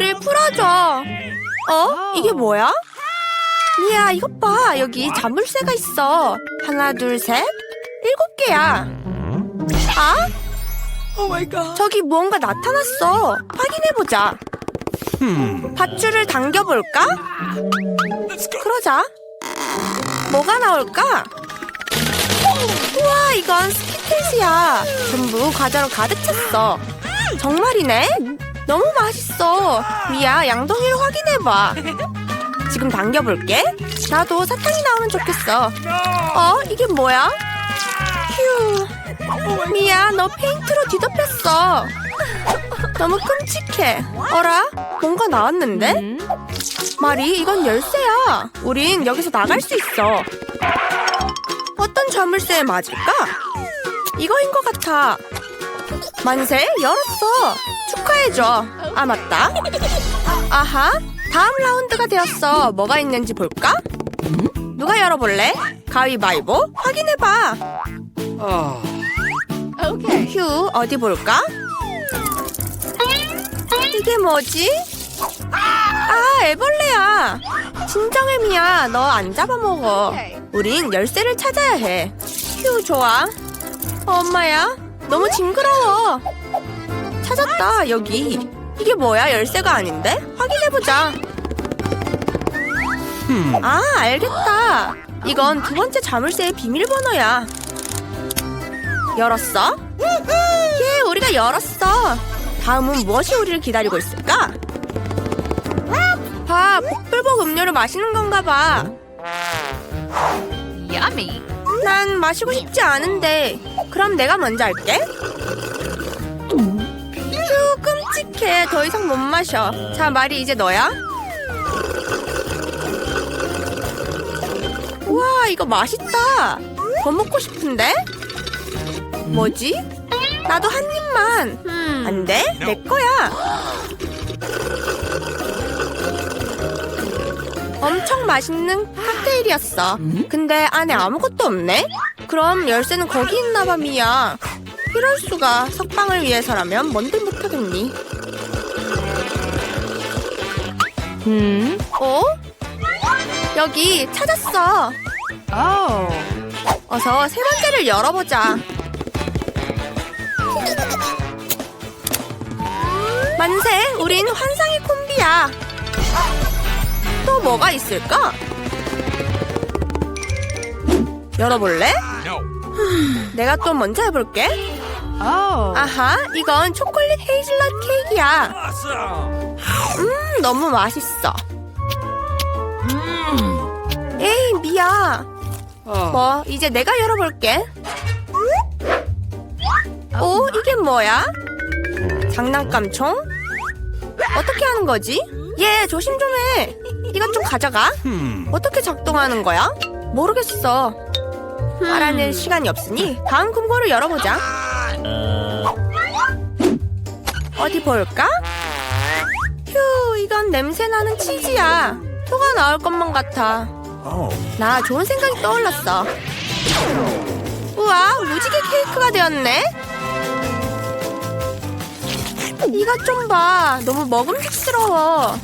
우릴 풀어줘. 어? 이게 뭐야? 미야, 이것 봐. 여기 자물쇠가 있어. 하나, 둘, 셋. 일곱 개야. 아? 저기 무언가 나타났어. 확인해 보자. 밧줄을 당겨 볼까? 그러자. 뭐가 나올까? 우와, 이건 스키틀스야. 전부 과자로 가득 찼어. 정말이네? 너무 맛있어. 미야, 양동이를 확인해봐. 지금 당겨볼게. 나도 사탕이 나오면 좋겠어. 어? 이게 뭐야? 휴. 미야, 너 페인트로 뒤덮였어. 너무 끔찍해. 어라? 뭔가 나왔는데? 마리, 이건 열쇠야. 우린 여기서 나갈 수 있어. 어떤 자물쇠에 맞을까? 이거인 것 같아. 만세, 열었어. 축하해줘. 아, 맞다. 아하, 다음 라운드가 되었어. 뭐가 있는지 볼까? 누가 열어볼래? 가위바위보? 확인해봐. 휴, 어디 볼까? 이게 뭐지? 아, 애벌레야. 진정해, 미야. 너 안 잡아먹어. 우린 열쇠를 찾아야 해. 휴, 좋아. 어, 엄마야, 너무 징그러워. 찾았다, 여기. 이게 뭐야, 열쇠가 아닌데? 확인해보자. 아, 알겠다. 이건 두 번째 자물쇠의 비밀번호야. 열었어? 예, 우리가 열었어. 다음은 무엇이 우리를 기다리고 있을까? 봐, 복불복 음료를 마시는 건가 봐. Yummy. 난 마시고 싶지 않은데. 그럼 내가 먼저 할게. 끔찍해. 더 이상 못 마셔. 자, 말이 이제 너야. 우와, 이거 맛있다. 더 먹고 싶은데? 뭐지? 나도 한 입만. 안 돼? 내 거야. 엄청 맛있는 칵테일이었어. 근데 안에 아무것도 없네? 그럼 열쇠는 거기 있나 봐, 미야. 이럴 수가. 석방을 위해서라면 뭔들 못하겠니? Hmm. 어? 여기 찾았어. Oh. 어서 세 번째를 열어보자. 만세, 우린 환상의 콤비야. 또 뭐가 있을까? 열어볼래? 내가 또 먼저 해볼게. 아하, 이건 초콜릿 헤이즐넛 케이크야. 음, 너무 맛있어. 에이, 미야. 뭐, 이제 내가 열어볼게. 오, 이게 뭐야? 장난감 총? 어떻게 하는 거지? 얘, 조심 좀 해. 이것 좀 가져가. 어떻게 작동하는 거야? 모르겠어. 알아낼 시간이 없으니 다음 금고를 열어보자. 어디 볼까? 휴, 이건 냄새나는 치즈야. 토가 나올 것만 같아. 나 좋은 생각이 떠올랐어. 우와, 무지개 케이크가 되었네. 이것 좀 봐. 너무 먹음직스러워.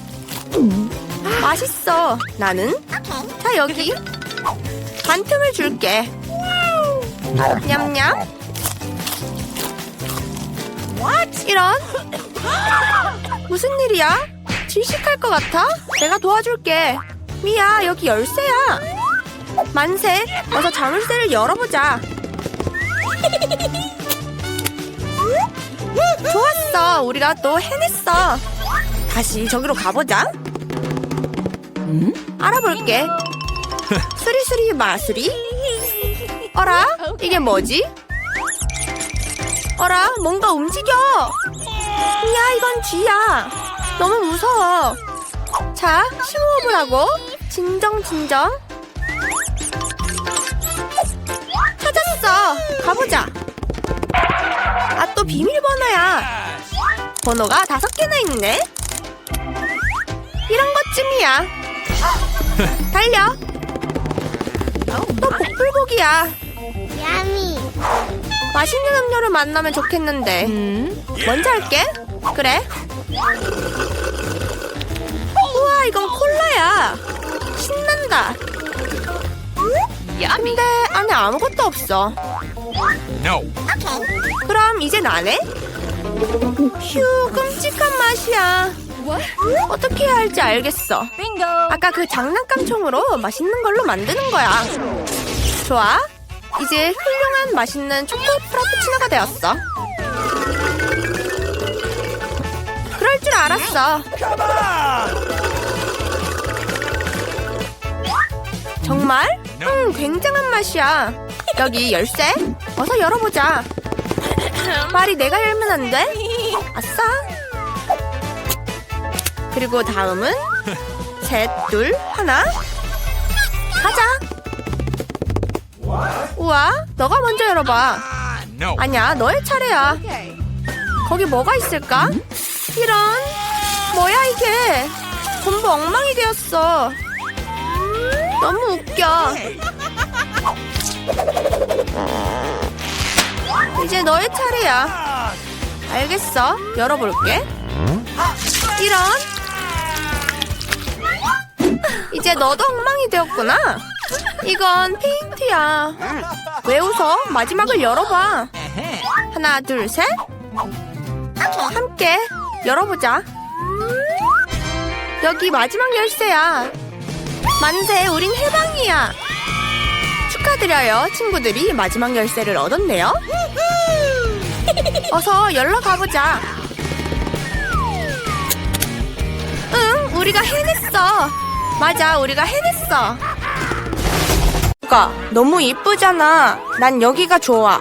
맛있어. 나는? 자, 여기. 반틈을 줄게. 냠냠. 이런? 무슨 일이야? 질식할 것 같아? 내가 도와줄게. 미야, 여기 열쇠야. 만세, 어서 자물쇠를 열어보자. 좋았어, 우리가 또 해냈어. 다시 저기로 가보자. 알아볼게. 수리수리 마수리? 어라? 이게 뭐지? 어라? 뭔가 움직여! 야, 이건 쥐야. 너무 무서워. 자, 심호흡을 하고 진정 진정. 찾았어. 가보자. 아, 또 비밀번호야. 번호가 다섯 개나 있네. 이런 것쯤이야. 달려. 또 복불복이야. 야미 맛있는 음료를 만나면 좋겠는데. Hmm. 먼저 할게. 그래. 우와 이건 콜라야. 신난다. 근데 안에 아무것도 없어. No. 그럼 이제 나네? 휴 끔찍한 맛이야. 어떻게 해야 할지 알겠어. 아까 그 장난감 총으로 맛있는 걸로 만드는 거야. 좋아. 이제 훌륭한 맛있는 초코 프라푸치노가 되었어. 알았어. 정말? 음, 굉장한 맛이야. 여기 열쇠? 어서 열어보자. 말이 내가 열면 안 돼? 아싸. 그리고 다음은 셋, 둘, 하나. 가자. 우와, 너가 먼저 열어봐. No. 아니야, 너의 차례야. 거기 뭐가 있을까? 이런, 뭐야 이게? 전부 엉망이 되었어. 너무 웃겨. 이제 너의 차례야. 알겠어. 열어볼게. 이런. 이제 너도 엉망이 되었구나. 이건 페인트야. 왜 웃어? 마지막을 열어봐. 하나, 둘, 셋. 함께 열어보자. 여기 마지막 열쇠야. 만세, 우린 해방이야. 축하드려요. 친구들이 마지막 열쇠를 얻었네요. 어서 열러 가보자. 응, 우리가 해냈어. 맞아, 우리가 해냈어. 가 너무 이쁘잖아. 난 여기가 좋아.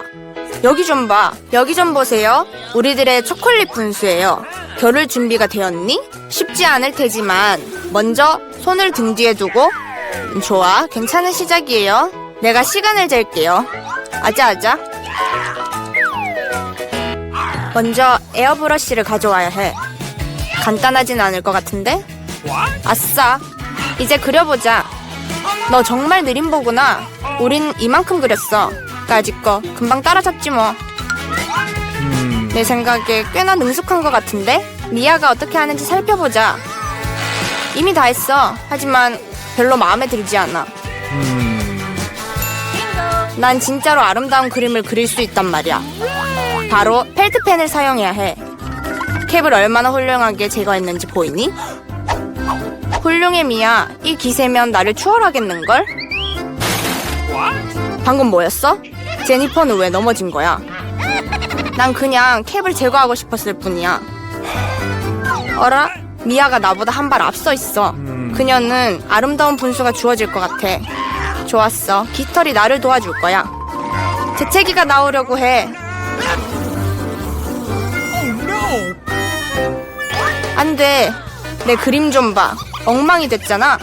여기 좀 봐. 여기 좀 보세요. 우리들의 초콜릿 분수예요. 겨룰 준비가 되었니? 쉽지 않을 테지만 먼저 손을 등 뒤에 두고 음, 좋아. 괜찮은 시작이에요. 내가 시간을 잴게요. 아자아자. 먼저 에어브러쉬를 가져와야 해. 간단하진 않을 것 같은데? 아싸. 이제 그려보자. 너 정말 느린 보구나. 우린 이만큼 그렸어. 까짓 거 금방 따라잡지 뭐. 내 생각에 꽤나 능숙한 것 같은데? 미아가 어떻게 하는지 살펴보자. 이미 다 했어. 하지만 별로 마음에 들지 않아. 난 진짜로 아름다운 그림을 그릴 수 있단 말이야. 바로 펠트펜을 사용해야 해. 캡을 얼마나 훌륭하게 제거했는지 보이니? 훌륭해 미야. 이 기세면 나를 추월하겠는걸? 방금 뭐였어? 제니퍼는 왜 넘어진 거야? 난 그냥 캡을 제거하고 싶었을 뿐이야. 어라? 미아가 나보다 한 발 앞서 있어. 그녀는 아름다운 분수가 주어질 것 같아. 좋았어. 깃털이 나를 도와줄 거야. 재채기가 나오려고 해. 안 돼. 내 그림 좀 봐. 엉망이 됐잖아.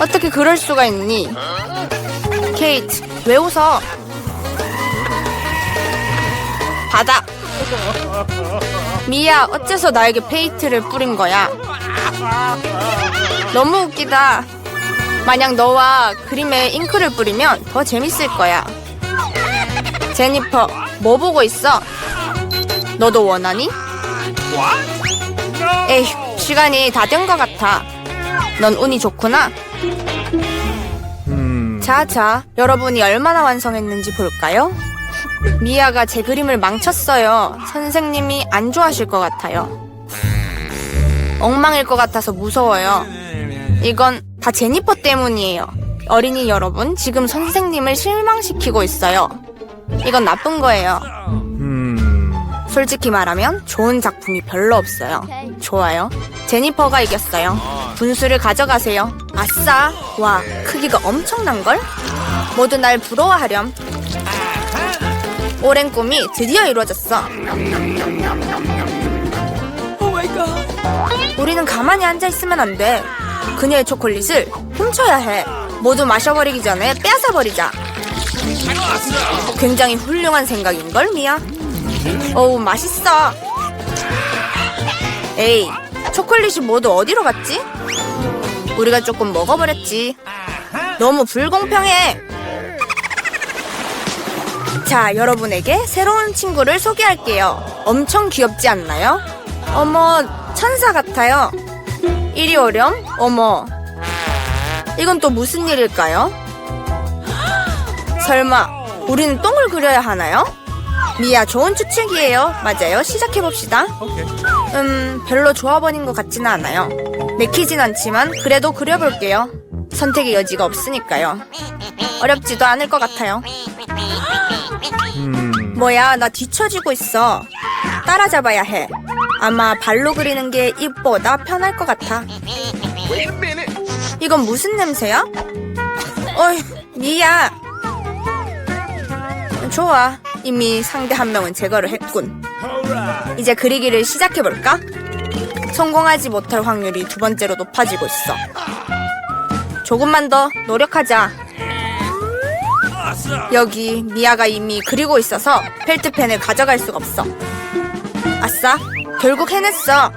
어떻게 그럴 수가 있니? 케이트, 왜 웃어? 받아. 미야, 어째서 나에게 페이트를 뿌린 거야? 너무 웃기다. 만약 너와 그림에 잉크를 뿌리면 더 재밌을 거야. 제니퍼, 뭐 보고 있어? 너도 원하니? 에휴, 시간이 다 된 것 같아. 넌 운이 좋구나. 자, 자, 여러분이 얼마나 완성했는지 볼까요? 미아가 제 그림을 망쳤어요. 선생님이 안 좋아하실 것 같아요. 엉망일 것 같아서 무서워요. 이건 다 제니퍼 때문이에요. 어린이 여러분, 지금 선생님을 실망시키고 있어요. 이건 나쁜 거예요. 솔직히 말하면 좋은 작품이 별로 없어요. 좋아요. 제니퍼가 이겼어요. 분수를 가져가세요. 아싸! 와, 크기가 엄청난걸? 모두 날 부러워하렴. 오랜 꿈이 드디어 이루어졌어. 우리는 가만히 앉아 있으면 안 돼. 그녀의 초콜릿을 훔쳐야 해. 모두 마셔버리기 전에 빼앗아 버리자. 굉장히 훌륭한 생각인걸, 미야? 어우, 맛있어. 에이, 초콜릿이 모두 어디로 갔지? 우리가 조금 먹어버렸지. 너무 불공평해. 자, 여러분에게 새로운 친구를 소개할게요. 엄청 귀엽지 않나요? 어머, 천사 같아요. 이리 오렴. 어머. 이건 또 무슨 일일까요? 설마 우리는 똥을 그려야 하나요? 미야 좋은 추측이에요. 맞아요. 시작해 봅시다. Okay. 음, 별로 좋아 보이는 것 같지는 않아요. 내키진 않지만 그래도 그려볼게요. 선택의 여지가 없으니까요. 어렵지도 않을 것 같아요. 뭐야, 나 뒤처지고 있어. 따라잡아야 해. 아마 발로 그리는 게 입보다 편할 것 같아. 이건 무슨 냄새야? 어이, 미야. 좋아. 이미 상대 한 명은 제거를 했군. 이제 그리기를 시작해볼까? 성공하지 못할 확률이 두 번째로 높아지고 있어. 조금만 더 노력하자. 여기 미아가 이미 그리고 있어서 펠트펜을 가져갈 수가 없어. 아싸, 결국 해냈어.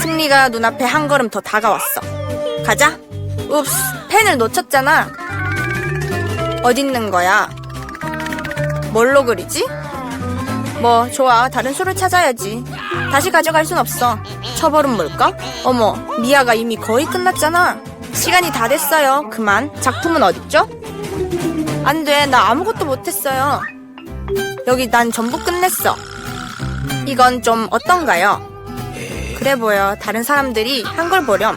승리가 눈앞에 한 걸음 더 다가왔어. 가자. 읍스, 펜을 놓쳤잖아. 어딨는 거야? 뭘로 그리지? 뭐, 좋아. 다른 수를 찾아야지. 다시 가져갈 순 없어. 처벌은 뭘까? 어머, 미아가 이미 거의 끝났잖아. 시간이 다 됐어요. 그만. 작품은 어딨죠? 안 돼. 나 아무것도 못했어요. 여기 난 전부 끝냈어. 이건 좀 어떤가요? 그래 보여. 다른 사람들이 한 걸 보렴.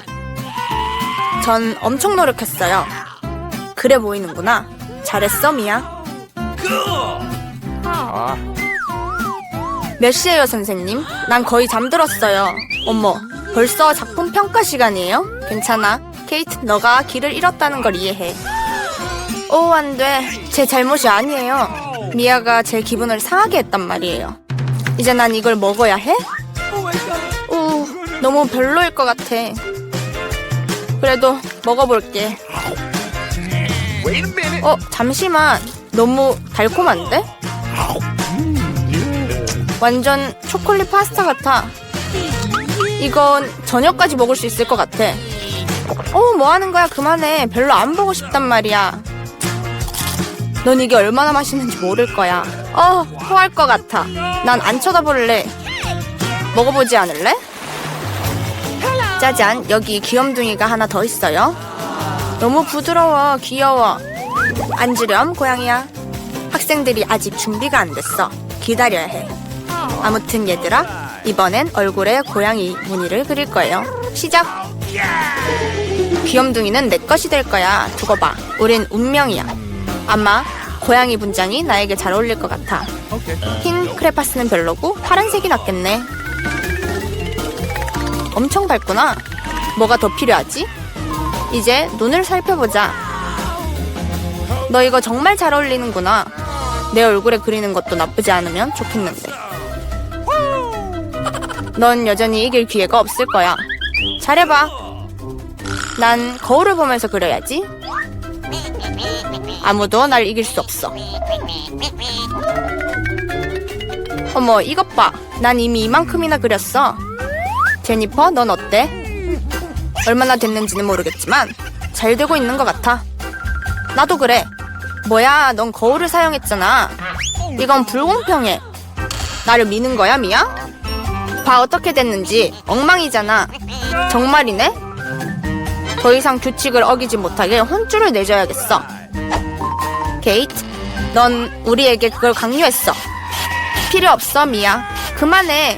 전 엄청 노력했어요. 그래 보이는구나. 잘했어, 미야. 몇 시에요, 선생님? 난 거의 잠들었어요. 어머, 벌써 작품 평가 시간이에요? 괜찮아. 케이트, 너가 길을 잃었다는 걸 이해해. 오, 안 돼. 제 잘못이 아니에요. 미아가 제 기분을 상하게 했단 말이에요. 이제 난 이걸 먹어야 해? 오, 너무 별로일 것 같아. 그래도 먹어볼게. 어, 잠시만. 너무 달콤한데? 완전 초콜릿 파스타 같아. 이건 저녁까지 먹을 수 있을 것 같아. 어, 뭐 하는 거야? 그만해. 별로 안 보고 싶단 말이야. 넌 이게 얼마나 맛있는지 모를 거야. 어, 토할 것 같아. 난 안 쳐다볼래. 먹어보지 않을래? 짜잔, 여기 귀염둥이가 하나 더 있어요. 너무 부드러워, 귀여워. 앉으렴, 고양이야. 학생들이 아직 준비가 안 됐어. 기다려야 해. 아무튼 얘들아, 이번엔 얼굴에 고양이 무늬를 그릴 거예요. 시작! 귀염둥이는 내 것이 될 거야. 두고 봐. 우린 운명이야. 아마 고양이 분장이 나에게 잘 어울릴 것 같아. 흰 크레파스는 별로고 파란색이 낫겠네. 엄청 밝구나. 뭐가 더 필요하지? 이제 눈을 살펴보자. 너 이거 정말 잘 어울리는구나. 내 얼굴에 그리는 것도 나쁘지 않으면 좋겠는데. 넌 여전히 이길 기회가 없을 거야. 잘해봐. 난 거울을 보면서 그려야지. 아무도 날 이길 수 없어. 어머, 이것 봐. 난 이미 이만큼이나 그렸어. 제니퍼, 넌 어때? 얼마나 됐는지는 모르겠지만 잘 되고 있는 것 같아. 나도 그래. 뭐야, 넌 거울을 사용했잖아. 이건 불공평해. 나를 미는 거야, 미야? 봐, 어떻게 됐는지. 엉망이잖아. 정말이네? 더 이상 규칙을 어기지 못하게 혼쭐을 내줘야겠어. 게이트, 넌 우리에게 그걸 강요했어. 필요 없어, 미야. 그만해.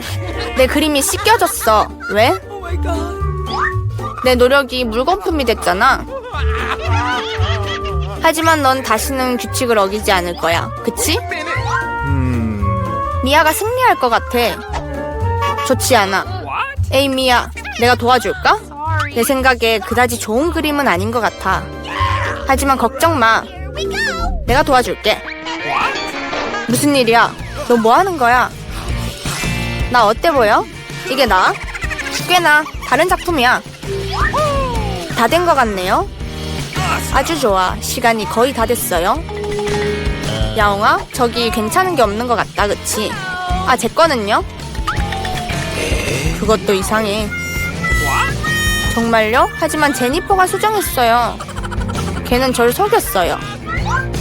내 그림이 씻겨졌어. 왜? 내 노력이 물거품이 됐잖아. 하지만 넌 다시는 규칙을 어기지 않을 거야. 그치? 미아가 승리할 것 같아. 좋지 않아. 에이, 미아. 내가 도와줄까? 내 생각에 그다지 좋은 그림은 아닌 것 같아. 하지만 걱정 마. 내가 도와줄게. 무슨 일이야? 너 뭐 하는 거야? 나 어때 보여? 이게 나? 꽤나 다른 작품이야. 다 된 것 같네요. 아주 좋아. 시간이 거의 다 됐어요. 야옹아, 저기 괜찮은 게 없는 것 같다, 그치? 아, 제 거는요? 그것도 이상해. 정말요? 하지만 제니퍼가 수정했어요. 걔는 절 속였어요.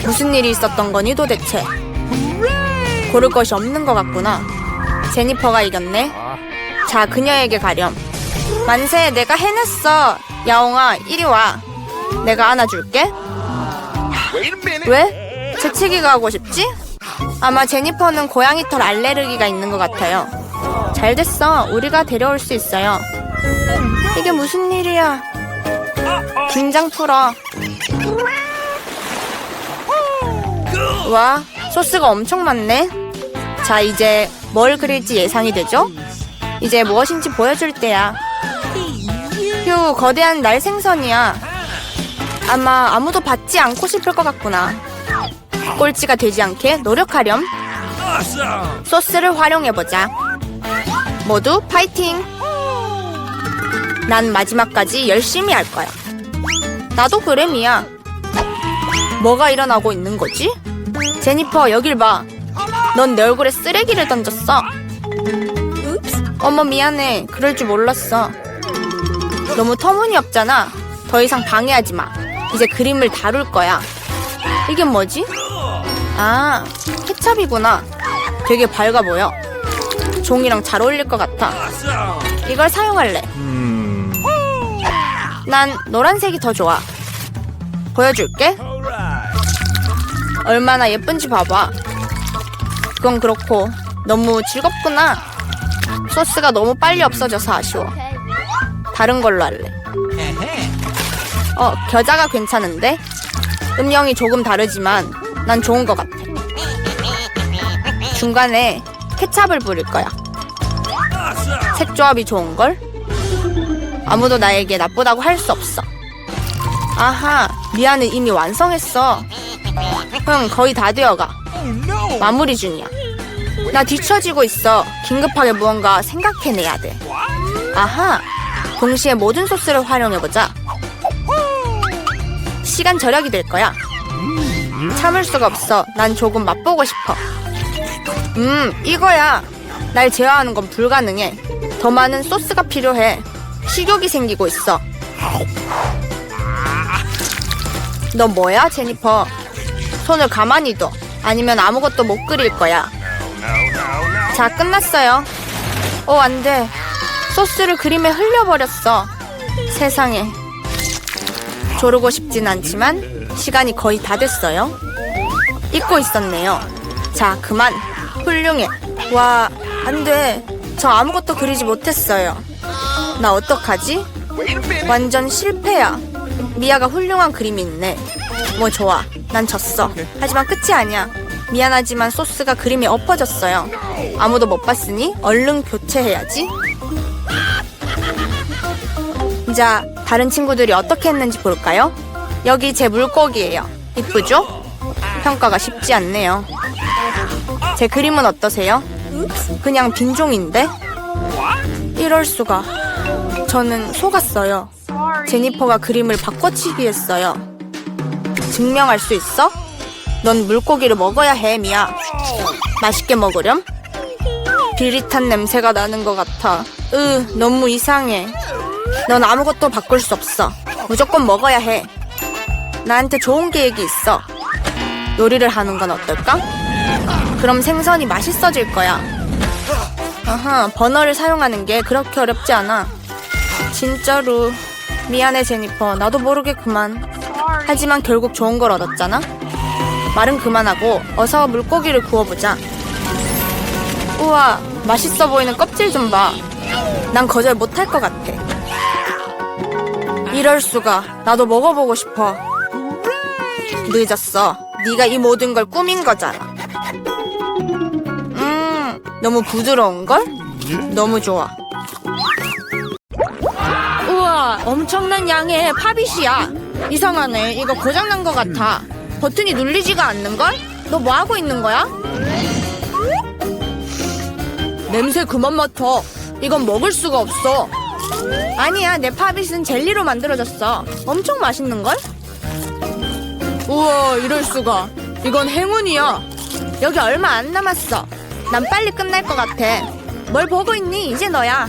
무슨 일이 있었던 거니 도대체? 고를 것이 없는 것 같구나. 제니퍼가 이겼네. 자, 그녀에게 가렴. 만세, 내가 해냈어. 야옹아, 이리 와. 내가 안아줄게. 왜? 재채기가 하고 싶지? 아마 제니퍼는 고양이 털 알레르기가 있는 것 같아요. 잘 됐어. 우리가 데려올 수 있어요. 이게 무슨 일이야? 긴장 풀어. 와, 소스가 엄청 많네. 자, 이제 뭘 그릴지 예상이 되죠? 이제 무엇인지 보여줄 때야. 휴, 거대한 날 생선이야. 아마 아무도 받지 않고 싶을 것 같구나. 꼴찌가 되지 않게 노력하렴. 소스를 활용해보자. 모두 파이팅! 난 마지막까지 열심히 할 거야. 나도 그래, 미야. 뭐가 일어나고 있는 거지? 제니퍼, 여길 봐. 넌 내 얼굴에 쓰레기를 던졌어. 어머, 미안해. 그럴 줄 몰랐어. 너무 터무니없잖아. 더 이상 방해하지 마. 이제 그림을 다룰 거야. 이게 뭐지? 아, 케찹이구나. 되게 밝아 보여. 종이랑 잘 어울릴 것 같아. 이걸 사용할래. 난 노란색이 더 좋아. 보여줄게. 얼마나 예쁜지 봐봐. 그건 그렇고 너무 즐겁구나. 소스가 너무 빨리 없어져서 아쉬워. 다른 걸로 할래. 어, 겨자가 괜찮은데? 음영이 조금 다르지만 난 좋은 것 같아. 중간에 케찹을 뿌릴 거야. 색조합이 좋은 걸? 아무도 나에게 나쁘다고 할 수 없어. 아하, 미안해 이미 완성했어. 흥, 거의 다 되어가. 마무리 중이야. 나 뒤처지고 있어. 긴급하게 무언가 생각해내야 돼. 아하, 동시에 모든 소스를 활용해보자. 시간 절약이 될 거야. 참을 수가 없어. 난 조금 맛보고 싶어. 음, 이거야. 날 제어하는 건 불가능해. 더 많은 소스가 필요해. 식욕이 생기고 있어. 너 뭐야, 제니퍼? 손을 가만히 둬. 아니면 아무것도 못 그릴 거야. 자, 끝났어요. 어, 안 돼. 소스를 그림에 흘려버렸어. 세상에. 조르고 싶진 않지만 시간이 거의 다 됐어요. 잊고 있었네요. 자, 그만. 훌륭해. 와, 안 돼. 저 아무것도 그리지 못했어요. 나 어떡하지? 완전 실패야. 미아가 훌륭한 그림이 있네. 뭐 좋아. 난 졌어. 하지만 끝이 아니야. 미안하지만 소스가 그림에 엎어졌어요. 아무도 못 봤으니 얼른 교체해야지. 자, 다른 친구들이 어떻게 했는지 볼까요? 여기 제 물고기예요. 이쁘죠? 평가가 쉽지 않네요. 제 그림은 어떠세요? 그냥 빈종인데? 이럴 수가. 저는 속았어요. 제니퍼가 그림을 바꿔치기 했어요. 증명할 수 있어? 넌 물고기를 먹어야 해, 미야. 맛있게 먹으렴? 비릿한 냄새가 나는 것 같아. 으, 너무 이상해. 넌 아무것도 바꿀 수 없어. 무조건 먹어야 해. 나한테 좋은 계획이 있어. 요리를 하는 건 어떨까? 그럼 생선이 맛있어질 거야. 아하, 버너를 사용하는 게 그렇게 어렵지 않아. 진짜로. 미안해, 제니퍼. 나도 모르게 그만. 하지만 결국 좋은 걸 얻었잖아? 말은 그만하고 어서 물고기를 구워보자. 우와, 맛있어 보이는 껍질 좀 봐. 난 거절 못할 것 같아. 이럴 수가. 나도 먹어보고 싶어. 늦었어. 네가 이 모든 걸 꾸민 거잖아. 음, 너무 부드러운 걸? 너무 좋아. 우와, 엄청난 양의 팝잇이야. 이상하네. 이거 고장난 것 같아. 버튼이 눌리지가 않는걸? 너 뭐 하고 있는 거야? 냄새 그만 맡아. 이건 먹을 수가 없어. 아니야, 내 팝잇은 젤리로 만들어졌어. 엄청 맛있는걸? 우와, 이럴 수가. 이건 행운이야. 여기 얼마 안 남았어. 난 빨리 끝날 것 같아. 뭘 보고 있니? 이제 너야.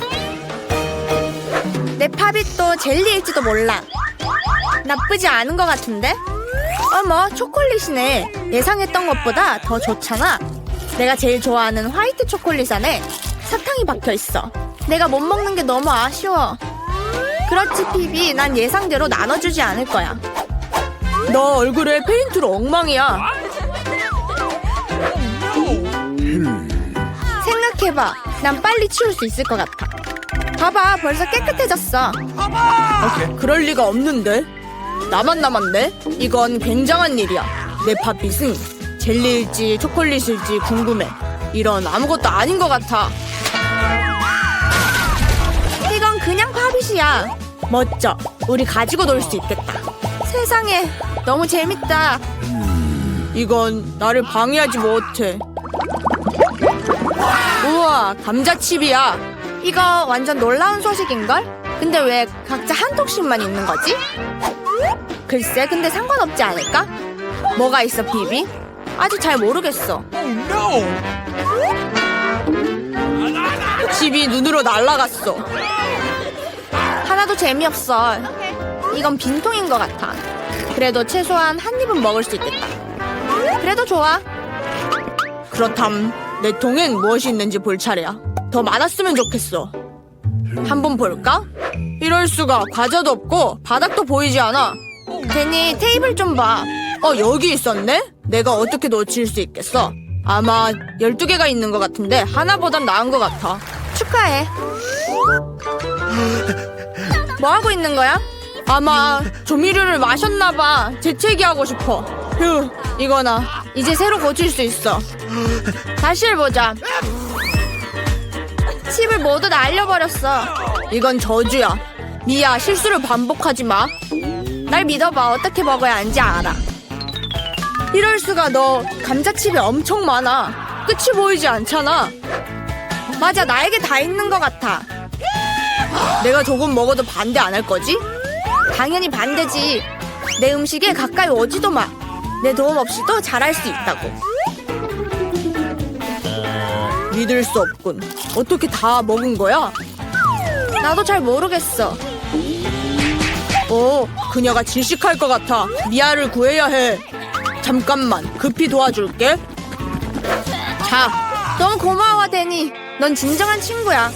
내 팝잇도 젤리일지도 몰라. 나쁘지 않은 것 같은데? 어머, 초콜릿이네. 예상했던 것보다 더 좋잖아. 내가 제일 좋아하는 화이트 초콜릿 안에 사탕이 박혀 있어. 내가 못 먹는 게 너무 아쉬워. 그렇지, 피비. 난 예상대로 나눠주지 않을 거야. 너 얼굴에 페인트로 엉망이야. 해봐. 난 빨리 치울 수 있을 것 같아. 봐봐, 벌써 깨끗해졌어. 그럴 리가 없는데. 나만 남았네. 이건 굉장한 일이야. 내 팥빛은 젤리일지 초콜릿일지 궁금해. 이런 아무것도 아닌 것 같아. 이건 그냥 팥빛이야. 멋져. 우리 가지고 놀 수 있겠다. 세상에, 너무 재밌다. 이건 나를 방해하지 못해. 우와, 감자칩이야. 이거 완전 놀라운 소식인걸? 근데 왜 각자 한 통씩만 있는 거지? 글쎄, 근데 상관없지 않을까? 뭐가 있어, 비비? 아직 잘 모르겠어. 집이 눈으로 날아갔어. 하나도 재미없어. 이건 빈통인 것 같아. 그래도 최소한 한 입은 먹을 수 있겠다. 그래도 좋아. 그렇담 내 통엔 무엇이 있는지 볼 차례야. 더 많았으면 좋겠어. 한번 볼까? 이럴 수가 과자도 없고 바닥도 보이지 않아. 데니 테이블 좀 봐. 어 여기 있었네? 내가 어떻게 놓칠 수 있겠어? 아마 12개가 있는 것 같은데 하나보단 나은 것 같아. 축하해. 뭐 하고 있는 거야? 아마 조미료를 마셨나 봐. 재채기하고 싶어. 휴, 이거나 이제 새로 고칠 수 있어. 다시 해보자. 칩을 모두 날려버렸어. 이건 저주야. 미야, 실수를 반복하지 마. 날 믿어봐. 어떻게 먹어야 하는지 알아. 이럴 수가 너 감자칩이 엄청 많아. 끝이 보이지 않잖아. 맞아, 나에게 다 있는 것 같아. 내가 조금 먹어도 반대 안 할 거지? 당연히 반대지. 내 음식에 가까이 오지도 마. 내 도움 없이도 잘할 수 있다고. 믿을 수 없군. 어떻게 다 먹은 거야? 나도 잘 모르겠어. 오, 그녀가 질식할 것 같아. 미아를 구해야 해. 잠깐만, 급히 도와줄게. 자, 너무 고마워, 데니. 넌 진정한 친구야.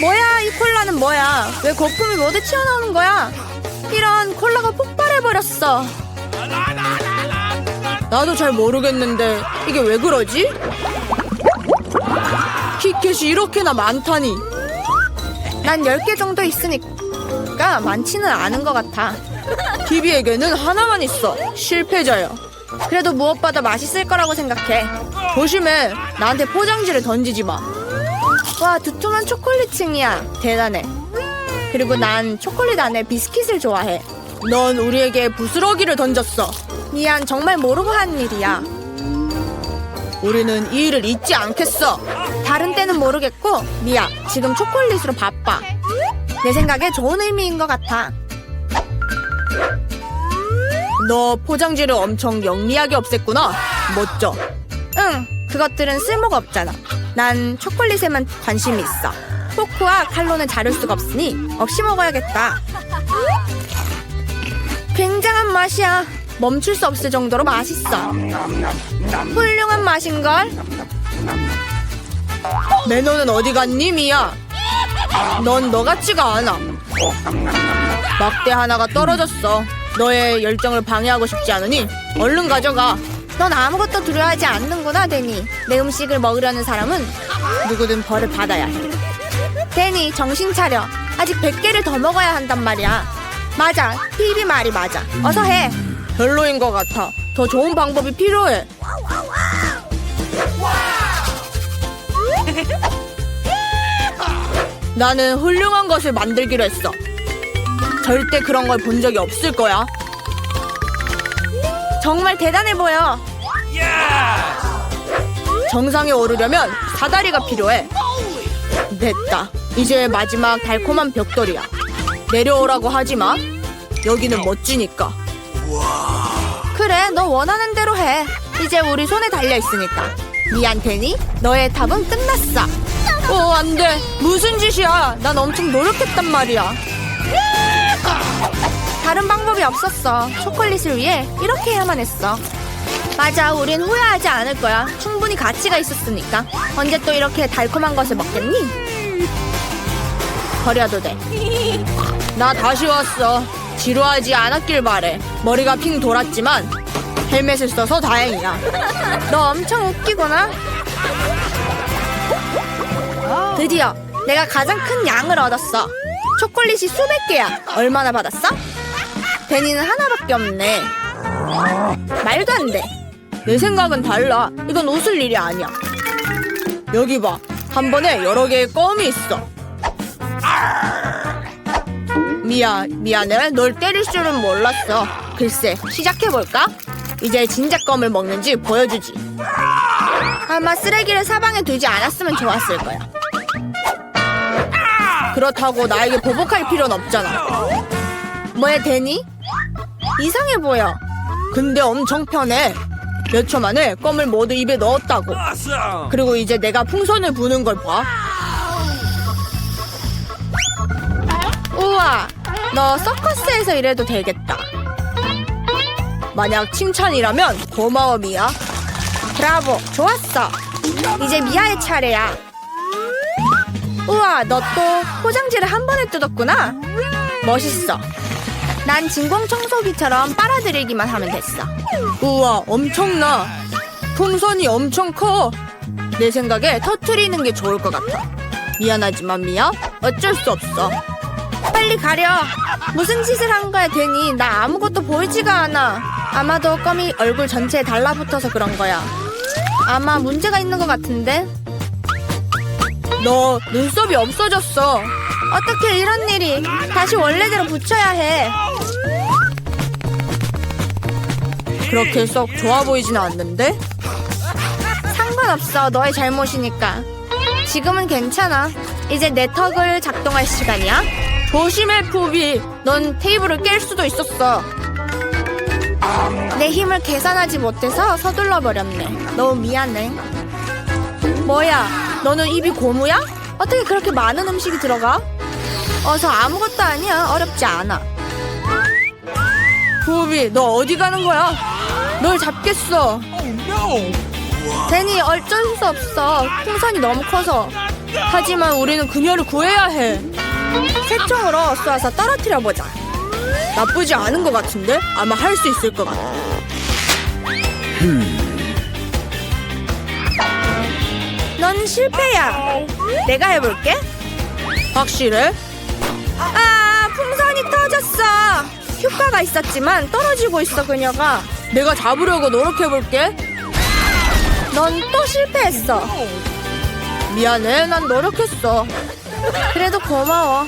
뭐야, 이 콜라는 뭐야? 왜 거품이 모두 튀어나오는 거야? 이런 콜라가 폭발해버렸어. 나도 잘 모르겠는데 이게 왜 그러지? 키켓이 이렇게나 많다니. 난 10개 정도 있으니까 많지는 않은 것 같아. 비비에게는 하나만 있어. 실패자야. 그래도 무엇보다 맛있을 거라고 생각해. 조심해. 나한테 포장지를 던지지 마. 와, 두툼한 초콜릿층이야. 대단해. 그리고 난 초콜릿 안에 비스킷을 좋아해. 넌 우리에게 부스러기를 던졌어. 미안, 정말 모르고 한 일이야. 우리는 이 일을 잊지 않겠어. 다른 때는 모르겠고, 미야, 지금 초콜릿으로 바빠. 내 생각에 좋은 의미인 것 같아. 너 포장지를 엄청 영리하게 없앴구나. 멋져. 응, 그것들은 쓸모가 없잖아. 난 초콜릿에만 관심이 있어. 포크와 칼로는 자를 수가 없으니 없이 먹어야겠다. 굉장한 맛이야. 멈출 수 없을 정도로 맛있어. 훌륭한 맛인걸? 매너는 어디 갔니, 미야? 넌 너 같지가 않아. 막대 하나가 떨어졌어. 너의 열정을 방해하고 싶지 않으니 얼른 가져가. 넌 아무것도 두려워하지 않는구나, 데니. 내 음식을 먹으려는 사람은 누구든 벌을 받아야 해. 데니, 정신 차려. 아직 100개를 더 먹어야 한단 말이야. 맞아, 피비 말이 맞아. 어서 해. 별로인 것 같아. 더 좋은 방법이 필요해. 나는 훌륭한 것을 만들기로 했어. 절대 그런 걸 본 적이 없을 거야. 정말 대단해 보여. 정상에 오르려면 사다리가 필요해. 됐다. 이제 마지막 달콤한 벽돌이야. 내려오라고 하지 마. 여기는 멋지니까. 그래, 너 원하는 대로 해. 이제 우리 손에 달려 있으니까. 미안, 테니. 너의 탑은 끝났어. 어, 안 돼. 무슨 짓이야. 난 엄청 노력했단 말이야. 다른 방법이 없었어. 초콜릿을 위해 이렇게 해야만 했어. 맞아, 우린 후회하지 않을 거야. 충분히 가치가 있었으니까. 언제 또 이렇게 달콤한 것을 먹겠니? 버려도 돼. 나 다시 왔어. 지루하지 않았길 바래. 머리가 핑 돌았지만 헬멧을 써서 다행이야. 너 엄청 웃기구나. 드디어 내가 가장 큰 양을 얻었어. 초콜릿이 수백 개야. 얼마나 받았어? 데니는 하나밖에 없네. 말도 안 돼. 내 생각은 달라. 이건 웃을 일이 아니야. 여기 봐. 한 번에 여러 개의 껌이 있어. 미안, 미안해. 널 때릴 줄은 몰랐어. 글쎄, 시작해볼까? 이제 진짜 껌을 먹는지 보여주지. 아마 쓰레기를 사방에 두지 않았으면 좋았을 거야. 그렇다고 나에게 보복할 필요는 없잖아. 뭐야, 데니? 이상해 보여. 근데 엄청 편해. 몇 초 만에 껌을 모두 입에 넣었다고. 그리고 이제 내가 풍선을 부는 걸 봐. 우와, 너 서커스에서 일해도 되겠다. 만약 칭찬이라면 고마워, 미야. 브라보, 좋았어. 이제 미아의 차례야. 우와, 너 또 포장지를 한 번에 뜯었구나. 멋있어. 난 진공 청소기처럼 빨아들이기만 하면 됐어. 우와, 엄청나. 풍선이 엄청 커. 내 생각에 터트리는 게 좋을 것 같아. 미안하지만 미야, 어쩔 수 없어. 빨리 가려. 무슨 짓을 한 거야, 데니? 나 아무것도 보이지가 않아. 아마도 껌이 얼굴 전체에 달라붙어서 그런 거야. 아마 문제가 있는 것 같은데? 너 눈썹이 없어졌어. 어떻게 이런 일이? 다시 원래대로 붙여야 해. 그렇게 썩 좋아 보이진 않는데? 상관없어. 너의 잘못이니까. 지금은 괜찮아. 이제 내 턱을 작동할 시간이야. 조심해, 푸비. 넌 테이블을 깰 수도 있었어. 내 힘을 계산하지 못해서 서둘러 버렸네. 너무 미안해. 뭐야? 너는 입이 고무야? 어떻게 그렇게 많은 음식이 들어가? 어서 아무것도 아니야. 어렵지 않아. 부비, 너 어디 가는 거야? 널 잡겠어. 데니, 어쩔 수 없어. 풍선이 너무 커서. 하지만 우리는 그녀를 구해야 해. 새총으로 쏘아서 떨어뜨려 보자. 나쁘지 않은 것 같은데? 아마 할 수 있을 것 같아. 넌 실패야. 내가 해볼게. 확실해? 아, 풍선이 터졌어. 효과가 있었지만 떨어지고 있어 그녀가. 내가 잡으려고 노력해볼게. 넌 또 실패했어. 미안해, 난 노력했어. 그래도 고마워.